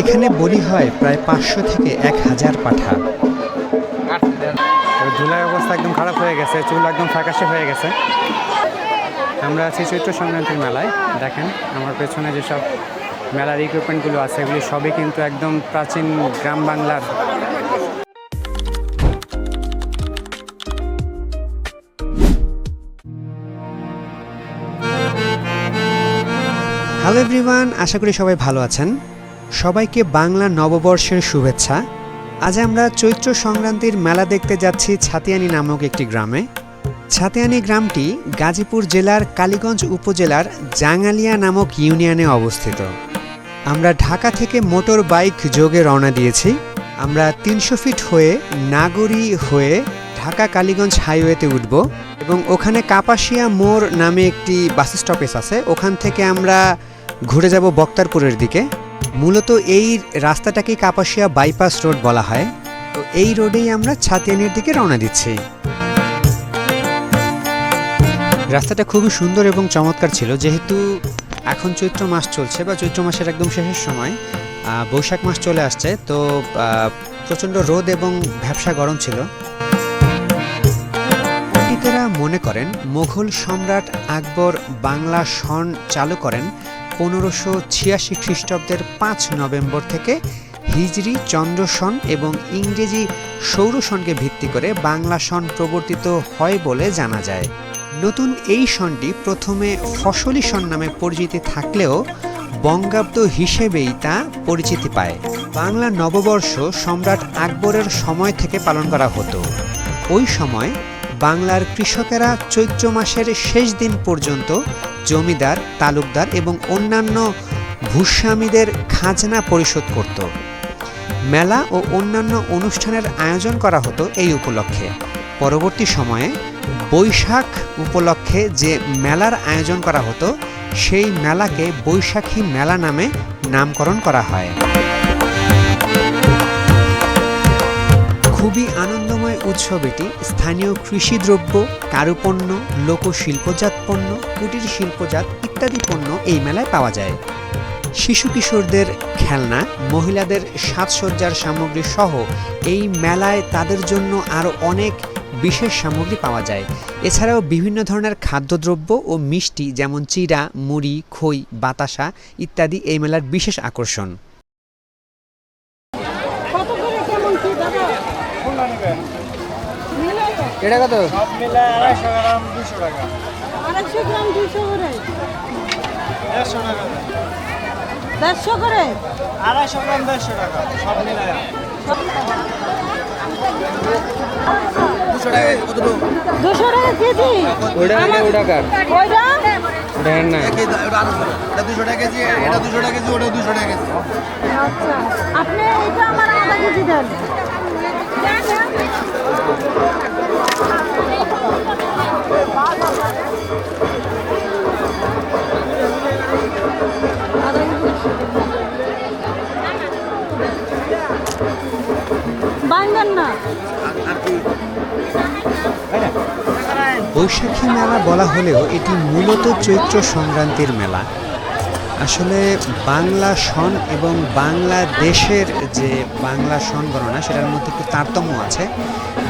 এখানে বলি হয় প্রায় পাঁচশো থেকে এক হাজার পাঠা। ধুলার অবস্থা একদম খারাপ হয়ে গেছে চুল একদম ফ্যাকাশে হয়ে গেছে। আমরা আছি চৈত্র সংক্রান্তির মেলায়। দেখেন আমার পেছনে যেসব মেলার ইকুইপমেন্টগুলো আছে এগুলি সবই কিন্তু একদম প্রাচীন গ্রাম বাংলার। হ্যালো এভরিওয়ান আশা করি সবাই ভালো আছেন। সবাইকে বাংলা নববর্ষের শুভেচ্ছা। আজ আমরা চৈত্র সংক্রান্তির মেলা দেখতে যাচ্ছি ছাতিয়ানি নামক একটি গ্রামে। ছাতিয়ানি গ্রামটি গাজীপুর জেলার কালীগঞ্জ উপজেলার জাঙ্গালিয়া নামক ইউনিয়নে অবস্থিত। আমরা ঢাকা থেকে মোটর বাইক যোগে রওনা দিয়েছি। আমরা তিনশো ফিট হয়ে নাগরী হয়ে ঢাকা কালীগঞ্জ হাইওয়েতে উঠব এবং ওখানে কাপাসিয়া মোড় নামে একটি বাস স্টপেজ আছে। ওখান থেকে আমরা ঘুরে যাব বক্তারপুরের দিকে। মূলত এই রাস্তাটাকে কাপাসিয়া বাইপাস রোড বলা হয়। তো এই রোডেই আমরা ছাতিয়ানির দিকে রওনা দিচ্ছি। রাস্তাটা খুবই সুন্দর এবং চমৎকার ছিল। যেহেতু এখন চৈত্র মাস চলছে বা চৈত্র মাসের একদম শেষের সময় বৈশাখ মাস চলে আসছে, তো প্রচণ্ড রোদ এবং ভ্যাবসা গরম ছিল। পণ্ডিতেরা মনে করেন, মুঘল সম্রাট আকবর বাংলা সন চালু করেন পনেরোশো ছিয়াশি খ্রিস্টাব্দের পাঁচ নভেম্বর থেকে হিজরি চন্দ্র সন এবং ইংরেজি সৌর সনকে ভিত্তি করে বাংলা সন প্রবর্তিত হয় বলে জানা যায়। নতুন এই সনটি প্রথমে ফসলি সন নামে পরিচিতি থাকলেও বঙ্গাব্দ হিসেবেই তা পরিচিতি পায়। বাংলা নববর্ষ সম্রাট আকবরের সময় থেকে পালন করা হতো। ওই সময় বাংলার কৃষকেরা চৈত্র মাসের শেষ দিন পর্যন্ত জমিদার, তালুকদার এবং অন্যান্য ভূস্বামীদের খাজনা পরিশোধ করত। মেলা ও অন্যান্য অনুষ্ঠানের আয়োজন করা হতো এই উপলক্ষে। পরবর্তী সময়ে বৈশাখ উপলক্ষে যে মেলার আয়োজন করা হতো, সেই মেলাকে বৈশাখী মেলা নামে নামকরণ করা হয়। খুবই আনন্দময় উৎসব এটি স্থানীয় কৃষিদ্রব্য, কারুপণ্য, লোকশিল্পজাত পণ্য কুটির শিল্পজাত ইত্যাদি পণ্য এই মেলায় পাওয়া যায়। শিশু কিশোরদের খেলনা, মহিলাদের সাজসজ্জার সামগ্রী সহ এই মেলায় তাদের জন্য আরও অনেক বিশেষ সামগ্রী পাওয়া যায়। এছাড়াও বিভিন্ন ধরনের খাদ্যদ্রব্য ও মিষ্টি যেমন চিরা মুড়ি, খই, বাতাসা ইত্যাদি এই মেলার বিশেষ আকর্ষণ কত করে কেমন কি দাদা মিলাই এটা কত? সব মিলে আড়াইশো গ্রাম দুশো টাকা। আড়াইশো গ্রাম দুশো করে। দেড়শো টাকা। দেড়শো করে? আড়াইশো গ্রাম দেড়শো টাকা। সব মিলে। দুশো টাকা কেজি? ওটা এটা ওটা কার? ওইটা? ওটা না দুশো টাকা কেজি এটা দুশো টাকা কেজি ওটা দুশো টাকা কেজি। আচ্ছা। আপনি এটা আমার আধা কেজি দেন। বৈশাখী মেলা বলা হলেও এটি মূলত চৈত্র সংক্রান্তির মেলা। আসলে বাংলা সন এবং বাংলাদেশের যে বাংলা সন গণনা সেটার মধ্যে একটু তারতম্য আছে।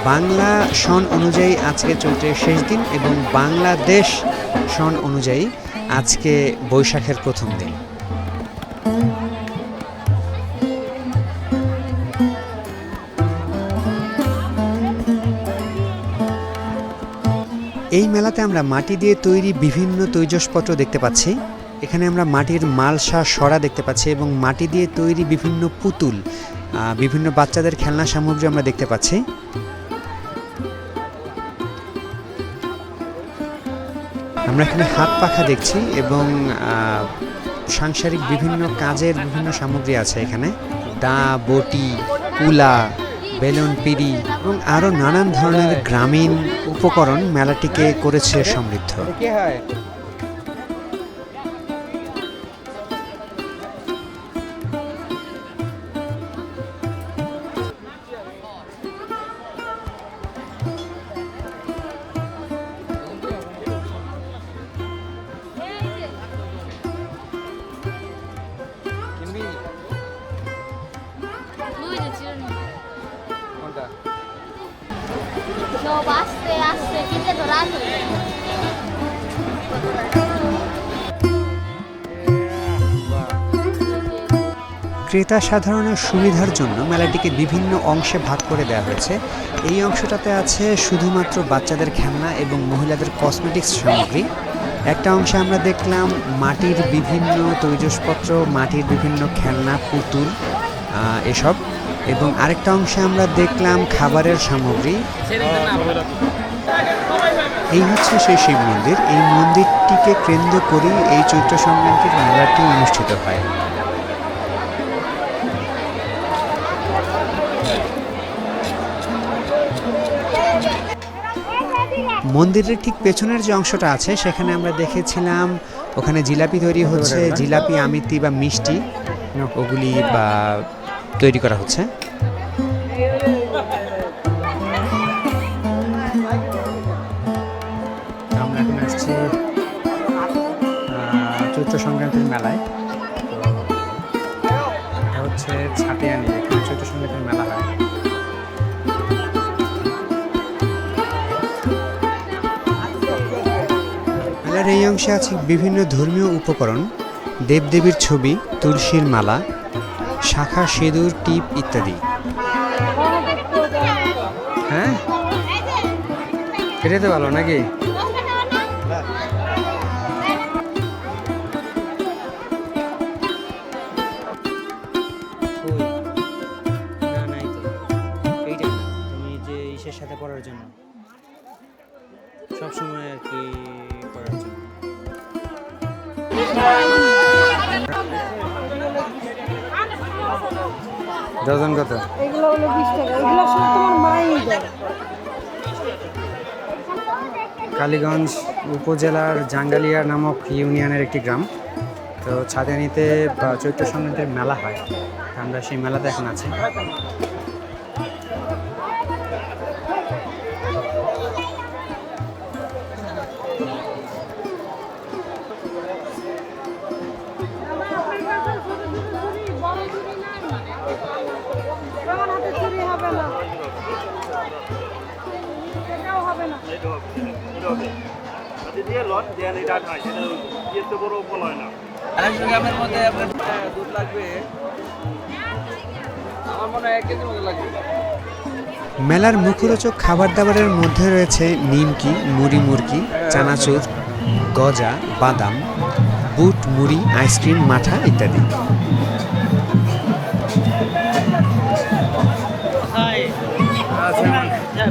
বাংলা সন অনুযায়ী আজকে চৈত্রের শেষ দিন এবং বাংলাদেশ সন অনুযায়ী আজকে বৈশাখের প্রথম দিন। এই মেলাতে আমরা মাটি দিয়ে তৈরি বিভিন্ন তৈজসপত্র দেখতে পাচ্ছি। এখানে আমরা মাটির মালসা সরা দেখতে পাচ্ছি এবং মাটি দিয়ে তৈরি বিভিন্ন পুতুল বিভিন্ন বাচ্চাদের খেলনা সামগ্রী আমরা দেখতে পাচ্ছি। আমরা এখানে হাত পাখা দেখছি এবং সাংসারিক বিভিন্ন কাজের বিভিন্ন সামগ্রী আছে এখানে। দা, বটি, কুলা বেলুন পিড়ি এবং আরও নানান ধরনের গ্রামীণ উপকরণ মেলাটিকে করেছে সমৃদ্ধ। সব তো রাত হয়ে ক্রেতা সাধারণের সুবিধার জন্য মেলাটিকে বিভিন্ন অংশে ভাগ করে দেওয়া হয়েছে। এই অংশটাতে আছে শুধুমাত্র বাচ্চাদের খেলনা এবং মহিলাদের কসমেটিক্স সামগ্রী। একটা অংশে আমরা দেখলাম মাটির বিভিন্ন তৈজসপত্র, মাটির বিভিন্ন খেলনা, পুতুল এসব। এবং আরেকটা অংশে আমরা দেখলাম খাবারের সামগ্রী। এই হচ্ছে সেই শিব মন্দির। এই মন্দিরটিকে কেন্দ্র করেই এই চৈত্র সংক্রান্তির মেলাটি অনুষ্ঠিত হয়। মন্দিরের ঠিক পেছনের যে অংশটা আছে, সেখানে আমরা দেখেছিলাম, ওখানে জিলাপি তৈরি হচ্ছে। জিলাপি আমিতি বা মিষ্টি। ওগুলি বা তৈরি করা হচ্ছে। আমরা এখন আসছি চৈত্র সংক্রান্তির মেলায়। এটা হচ্ছে ছাতিয়ানি, এখানে চৈত্র সংক্রান্তির মেলা হয়। মেলার এই অংশে আছে বিভিন্ন ধর্মীয় উপকরণ, দেবদেবীর ছবি, তুলসীর মালা শাখা সিঁদুর টিপ ইত্যাদি। হ্যাঁ? এটাই তো ভালো নাকি? ডজন কত? এগুলো হলো বিশ টাকা। এগুলো সব তোমার মাই দেয়। কালীগঞ্জ উপজেলার জাঙ্গালিয়া নামক ইউনিয়নের একটি গ্রাম। তো ছাদানিতে বা চৈত্র সংক্রান্তির মেলা হয়। আমরা সেই মেলাতে এখন আছি। আড়াইশো গ্রামের মধ্যে আপনার দুধ লাগবে। আমার মনে হয় এক কেজির মতো লাগবে। মেলার মুখরোচক খাবার দাবারের মধ্যে রয়েছে নিমকি মুড়ি মুরকি চানাচুর গজা বাদাম বুট মুড়ি আইসক্রিম মাঠা ইত্যাদি।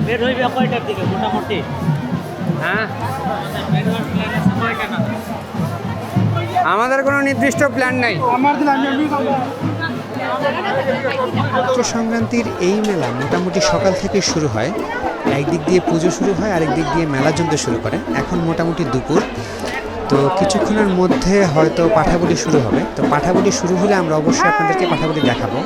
বের হইবে কয়টার দিকে মোটামুটি? হ্যাঁ? আমাদের কোনো নির্দিষ্ট প্ল্যান নাই। চৈত্র সংক্রান্তির এই মেলা মোটামুটি সকাল থেকে শুরু হয়। একদিক দিয়ে পুজো শুরু হয় আরেক দিক দিয়ে মেলা জমতে শুরু করে। এখন মোটামুটি দুপুর। তো কিছুক্ষণের মধ্যে হয়তো পাঠাবলি শুরু হবে। তো পাঠাবলি শুরু হলে আমরা অবশ্যই আপনাদেরকে পাঠাবলি দেখাবো।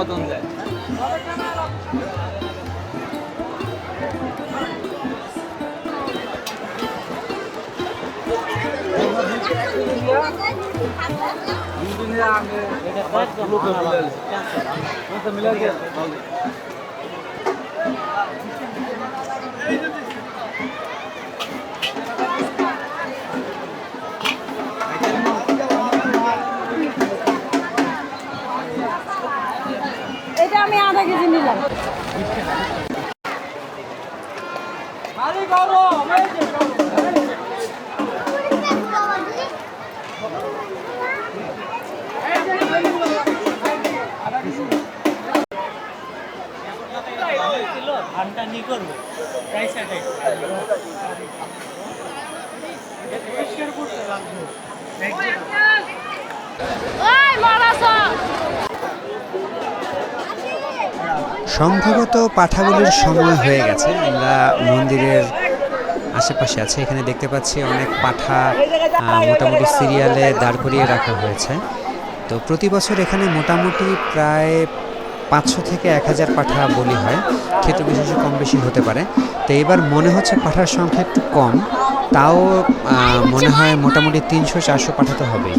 মতন যায়। এটা আমি আধা কেজি নিলাম। সম্ভবত পাঠাবলির সময় হয়ে গেছে। আমরা মন্দিরের আশেপাশে আছে। এখানে দেখতে পাচ্ছি অনেক পাঠা মোটামুটি সিরিয়ালে দাঁড় করিয়ে রাখা হয়েছে। তো প্রতি বছর এখানে মোটামুটি প্রায় পাঁচশো থেকে এক হাজার পাঠা বলি হয়, ক্ষেত্র বিশেষে কম বেশি হতে পারে। তো এবার মনে হচ্ছে পাঠার সংখ্যা একটু কম, তাও মনে হয় মোটামুটি তিনশো চারশো পাঠাতে হবেই।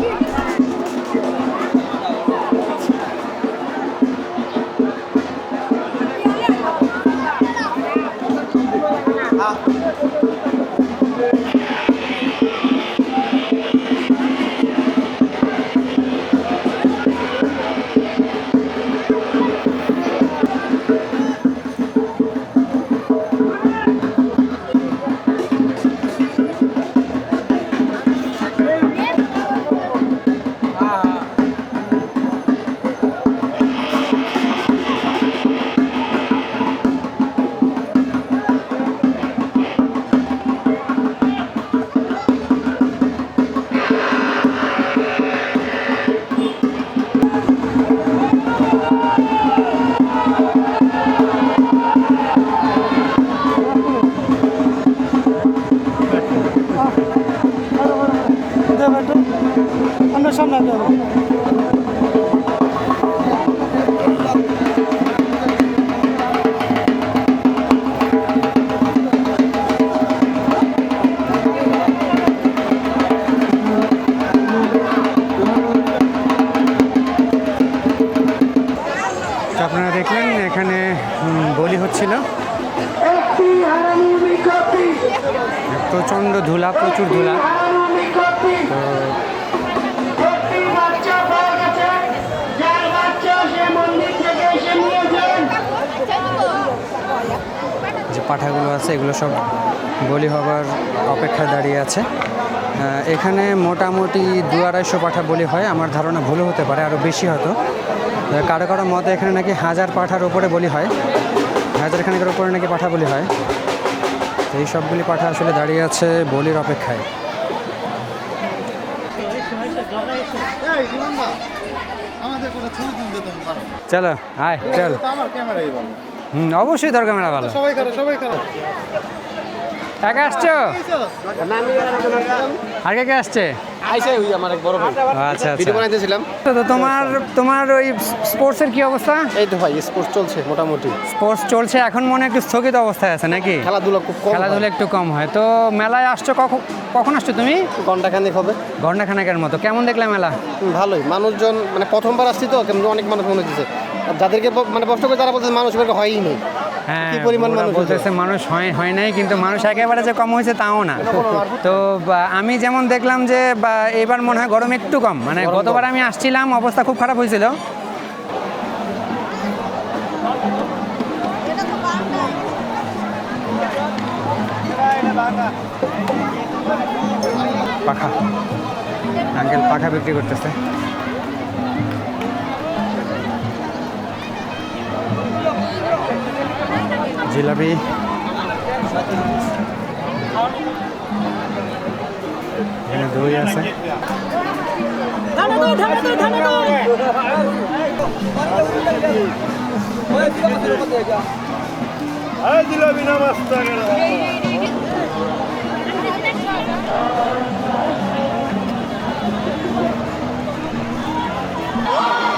আপনারা দেখলেন এখানে বলি হচ্ছিল। প্রচণ্ড ধুলা প্রচুর ধুলা। পাঠাগুলো আছে এগুলো সব বলি হবার অপেক্ষায় দাঁড়িয়ে আছে। এখানে মোটামুটি দু আড়াইশো পাঠা বলি হয় আমার ধারণা ভুলও হতে পারে আরও বেশি হতো আহ, কারও কারও মতে এখানে নাকি হাজার পাঠার উপরে বলি হয় হাজার খানিকের উপরে নাকি পাঠা বলি হয়। এই সবগুলি পাঠা আসলে দাঁড়িয়ে আছে বলির অপেক্ষায়। চলো আয় চল। হুম অবশ্যই দরকার মেলা ভালো। সবাই করে সবাই করে একা আসছো? আর কে কে আসছে? আইসে ওই আমার এক বড় ভাই। আচ্ছা ভিডিও আচ্ছা বানাইতেছিলাম। তো তোমার তোমার ওই স্পোর্টসের কি অবস্থা? এই তো ভাই স্পোর্টস চলছে মোটামুটি। স্পোর্টস চলছে এখন মনে একটু স্থগিত অবস্থায় আছে নাকি? খেলাধুলা খুব কম খেলাধুলা একটু কম হয়। তো মেলায় আসছো কখন কখন আসছো তুমি? ঘণ্টা খানিক হবে। ঘণ্টা খানেকের মতো। কেমন দেখলে মেলা? ভালোই। মানুষজন মানে প্রথমবার আসছি তো অনেক মানুষ মনে হচ্ছে। যাদেরকে মানে কষ্ট করে তারা বলছে মানুষ হয়ই নেই। হ্যাঁ কি পরিমাণ মানুষ বলতেছে মানুষ হয় হয় নাই কিন্তু মানুষ একেবারে যে কম হয়েছে তাও না। তো আমি যেমন দেখলাম যে এবার মনে হয় গরম একটু কম। মানে গতবার আমি আসছিলাম অবস্থা খুব খারাপ হয়েছিল। পাখা। আঙ্কেল পাখা বিক্রি করতেছে। জিলাপি। দই আছে।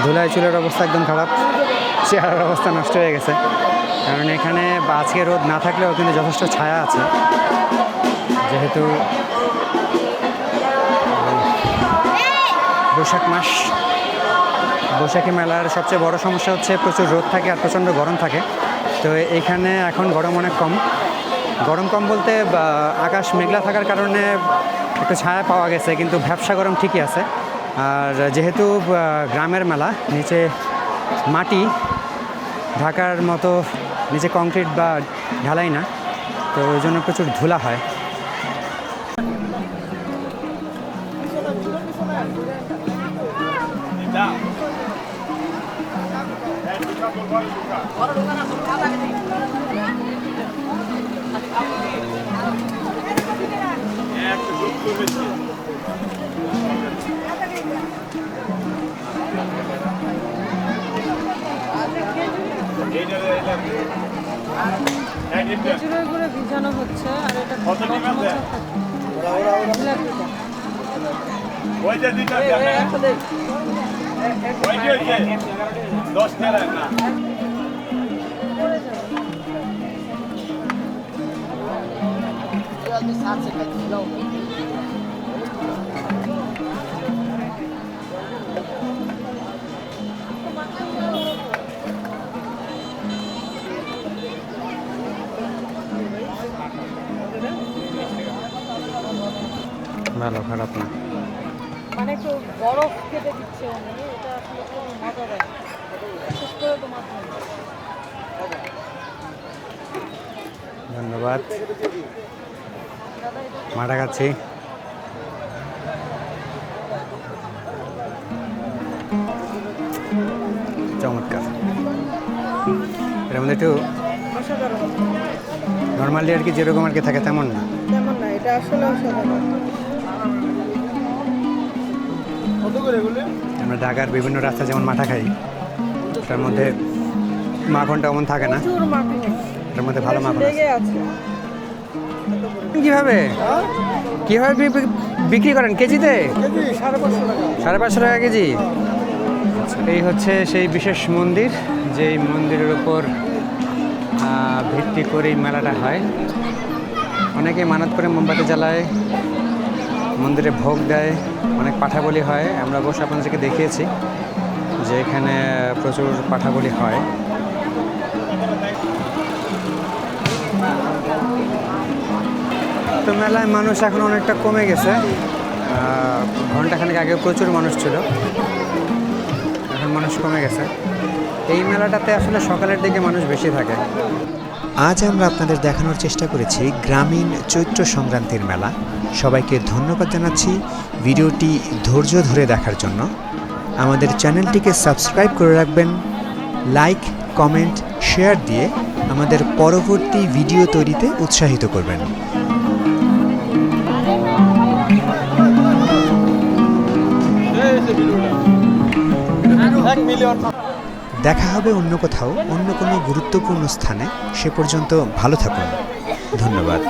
ধুলাই চুলের অবস্থা একদম খারাপ। চেহারার অবস্থা নষ্ট হয়ে গেছে। কারণ এখানে আজকে রোদ না থাকলেও কিন্তু যথেষ্ট ছায়া আছে। যেহেতু বৈশাখ মাস, বৈশাখী মেলার সবচেয়ে বড় সমস্যা হচ্ছে প্রচুর রোদ থাকে আর প্রচণ্ড গরম থাকে। তো এখানে এখন গরম অনেক কম। গরম কম বলতে আকাশ মেঘলা থাকার কারণে একটু ছায়া পাওয়া গেছে, কিন্তু ব্যবসা গরম ঠিকই আছে। আর যেহেতু গ্রামের মেলা, নিচে মাটি, ঢাকার মতো নিচে কংক্রিট বা ঢালাই না তো ওই জন্য প্রচুর ধুলা হয়। খেজুরের গুঁড়ো ভিজানো হচ্ছে আর এটা মচমচে খাচ্ছে। জিলাপিটা। ভালো খারাপ না। মানে একটু বরফ খেতে দিচ্ছে উনি এটা আসলে খুব মজা দেয় বিশেষ করে তোমার ধন্যবাদ। মারা খাচ্ছি চমৎকার। এর মধ্যে একটু নর্মালি আর কি যেরকম আর কি থাকে তেমন না? তেমন না এটা আসলে অসাধারণ। আমরা ঢাকার বিভিন্ন রাস্তা যেমন মাঠা খাই তার মধ্যে মাখনটা এমন থাকে না। এটার মধ্যে ভালো মাখন কীভাবে? কীভাবে বি- বি- বিক্রি করেন? কেজিতে? সাড়ে পাঁচশো টাকা। কেজি? এই হচ্ছে সেই বিশেষ মন্দির যেই মন্দিরের উপর ভিত্তি করেই মেলাটা হয়। অনেকে মানত করে মোমবাতি জ্বালায়। মন্দিরে ভোগ দেয়, অনেক পাঠা বলি হয়। আমরা অবশ্য আপনাদেরকে দেখিয়েছি যে এখানে প্রচুর পাঠা বলি হয়। তো মেলায় মানুষ এখন অনেকটা কমে গেছে। ঘন্টাখানেক আগে প্রচুর মানুষ ছিল। এখন মানুষ কমে গেছে। এই মেলাটাতে আসলে সকালের দিকে মানুষ বেশি থাকে। আজ আমরা আপনাদের দেখানোর চেষ্টা করেছি গ্রামীণ চৈত্র সংক্রান্তির মেলা। সবাইকে ধন্যবাদ জানাচ্ছি ভিডিওটি ধৈর্য ধরে দেখার জন্য। আমাদের চ্যানেলটিকে সাবস্ক্রাইব করে রাখবেন, লাইক, কমেন্ট, শেয়ার দিয়ে আমাদের পরবর্তী ভিডিও তৈরিতে উৎসাহিত করবেন। দেখা হবে অন্য কোথাও, অন্য কোনো গুরুত্বপূর্ণ স্থানে। সে পর্যন্ত ভালো থাকুন। ধন্যবাদ।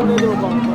Ano ba?